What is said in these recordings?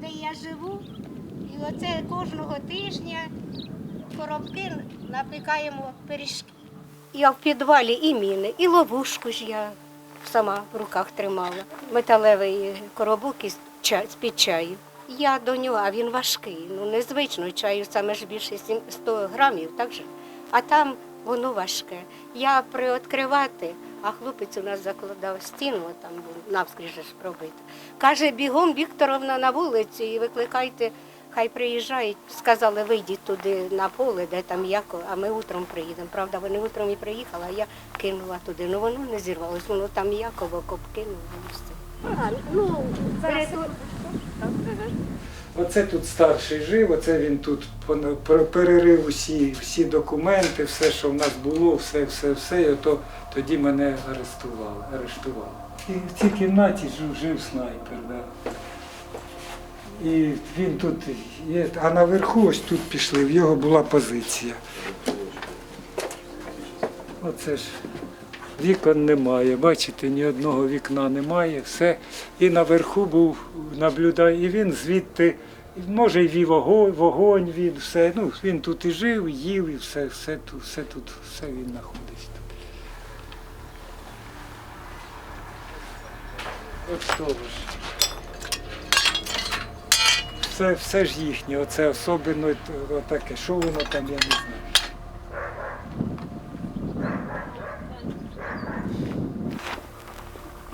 де я живу, і оце кожного тижня коробки напікаємо пиріжки. Я в підвалі і міни, і ловушку ж я сама в руках тримала. Металевий коробок із з-під чаю. Я до нього, а він важкий. Ну незвично чаю саме ж більше сім- 100 грамів, так же? А там воно важке. Я приоткривати, а хлопець у нас закладав стіну, там був навскрізь же ж пробито. Каже, бігом Вікторовна на вулицю і викликайте, хай приїжджають. Сказали, вийдіть туди на поле, де там яко, а ми утром приїдемо. Правда, вони утром і приїхали, а я кинула туди. Ну воно не зірвалось, воно там яково копкинуло. А, ну, перету- Оце тут старший жив, оце він тут перерив усі, всі документи, все, що в нас було, все, все, все, і ото тоді мене арештували. арештували. І в цій кімнаті жив, жив снайпер, да. І він тут є, а наверху ось тут пішли, в його була позиція. Оце ж вікон немає, бачите, ні одного вікна немає, все. І наверху був наблюдає, і він звідти, може, й вів вогонь, він, все. Ну, він тут і жив, і їв, і все, все тут, все тут, все він знаходиться. От що ж. Все, все ж їхнє, оце особливо таке, що воно там, я не знаю.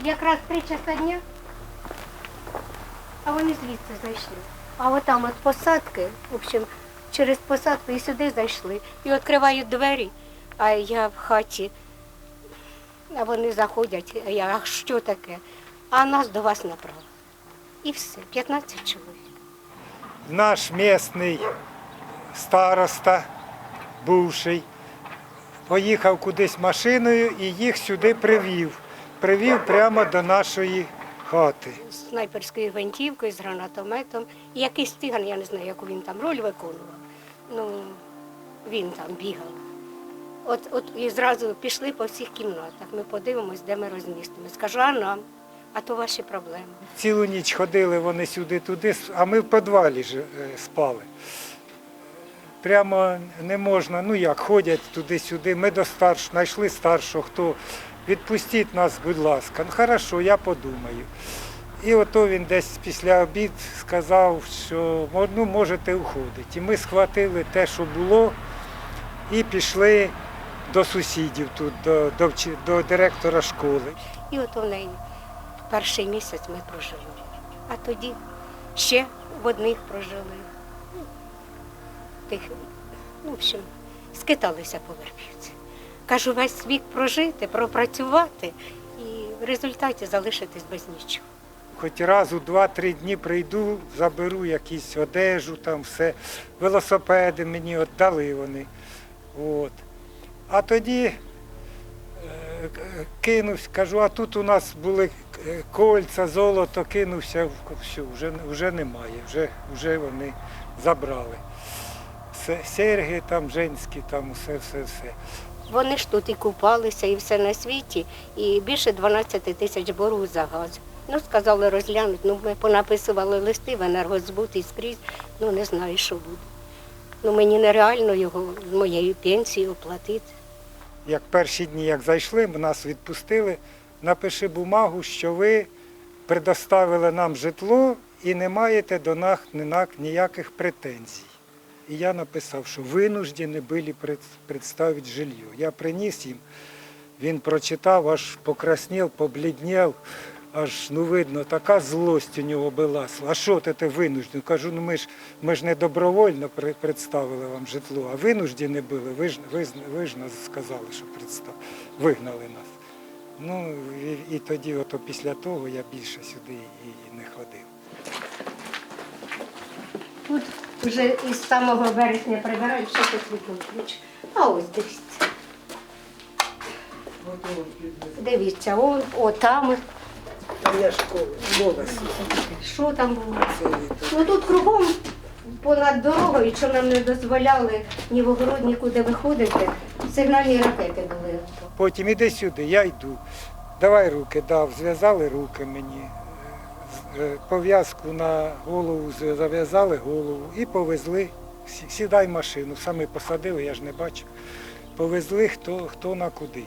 Якраз три часа дня, а вони звідси зайшли. А отам от посадки, в общем, через посадку і сюди зайшли. І відкривають двері, а я в хаті. А вони заходять, а я, а що таке? А нас до вас направо. І все, 15 чоловік. наш місний староста, бувший, поїхав кудись машиною і їх сюди привів. Привів прямо до нашої хати. З снайперською гвинтівкою, з гранатометом. І якийсь тиган, я не знаю, яку він там роль виконував. Ну, він там бігав. От, от і зразу пішли по всіх кімнатах. Ми подивимось, де ми розмістимо. Скажу, а нам, а то ваші проблеми. Цілу ніч ходили вони сюди-туди, а ми в підвалі ж е, спали. Прямо не можна, ну як, ходять туди-сюди. Ми до старшого, знайшли старшого, хто відпустіть нас, будь ласка. Ну, хорошо, я подумаю. І ото він десь після обід сказав, що ну, можете уходити. І ми схватили те, що було, і пішли до сусідів тут, до, до, до директора школи. І от в неї перший місяць ми прожили. А тоді ще в одних прожили. Ну, Тих, ну, в общем, скиталися по Вербівці. Кажу, весь вік прожити, пропрацювати і в результаті залишитись без нічого. Хоч раз у два-три дні прийду, заберу якісь одежу, там все, велосипеди мені віддали вони. От. А тоді е, кинувся, кажу, а тут у нас були е, кольця, золото, кинувся, все, вже, вже немає, вже, вже вони забрали. Серги там женські, там все, все, все. Вони ж тут і купалися, і все на світі, і більше 12 тисяч боргу за газ. Ну, сказали розглянуть, ну ми понаписували листи в енергозбут і скрізь, ну не знаю, що буде. Ну мені нереально його з моєю пенсією оплатити. як перші дні, як зайшли, нас відпустили, напиши бумагу, що ви предоставили нам житло і не маєте до нас ніяких претензій. І я написав, що винуждені були представити жилье. Я приніс їм, він прочитав, аж покраснів, побліднів, аж ну видно, така злость у нього була. А що ти, ти винуждений? Кажу, ну ми ж, ми ж не добровольно представили вам житло, а винуждені були. Ви ж, ви, ви ж нас сказали, що представ... вигнали нас. Ну і, і тоді, ото після того, я більше сюди і не ходив. Вже із самого вересня прибирають, що тут ключ. А ось дивіться. Дивіться, он, о, там, Я школа, школа що там було. Ну тут кругом понад дорогою, що нам не дозволяли ні в огород, нікуди виходити, сигнальні ракети були. Потім іди сюди, я йду. Давай руки дав, зв'язали руки мені. Е, пов'язку на голову зав'язали голову і повезли. Сідай машину, самі посадили, я ж не бачив. Повезли хто, хто на куди.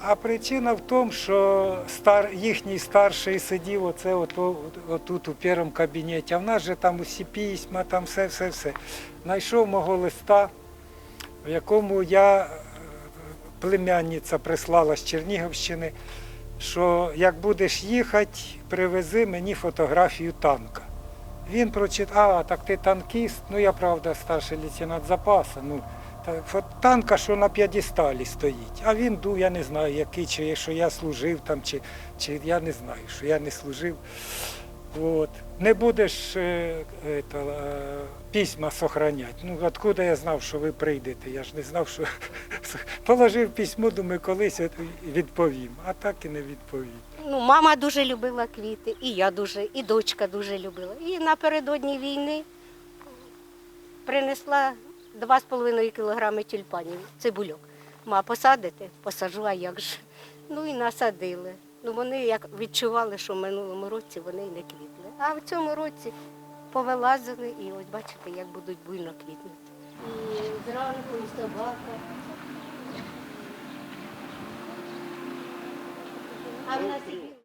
А причина в тому, що стар, їхній старший сидів оце ото, отут у першому кабінеті, а в нас же там усі письма, там все, все, все. Знайшов мого листа, в якому я, е, племянниця прислала з Чернігівщини, що як будеш їхати, привези мені фотографію танка. Він прочитав, а так ти танкіст, ну я правда старший лейтенант запасу. Ну, танка, що на п'єдесталі стоїть. А він дув, я не знаю, який, чи що я служив там, чи, чи я не знаю, що я не служив. От. Не будеш е, е, письма сохранять. Ну, откуда я знав, що ви прийдете? Я ж не знав, що положив письмо, думаю, колись відповім, а так і не відповів. Ну, мама дуже любила квіти, і я дуже, і дочка дуже любила. І напередодні війни принесла 2,5 кілограми тюльпанів, цибульок. Ма, посадите? Посажу, а як же? Ну і насадили. Ну вони як відчували, що в минулому році вони й не квітли. А в цьому році повилазили і ось бачите, як будуть буйно квітнути. І зранку, і собака. А в нас і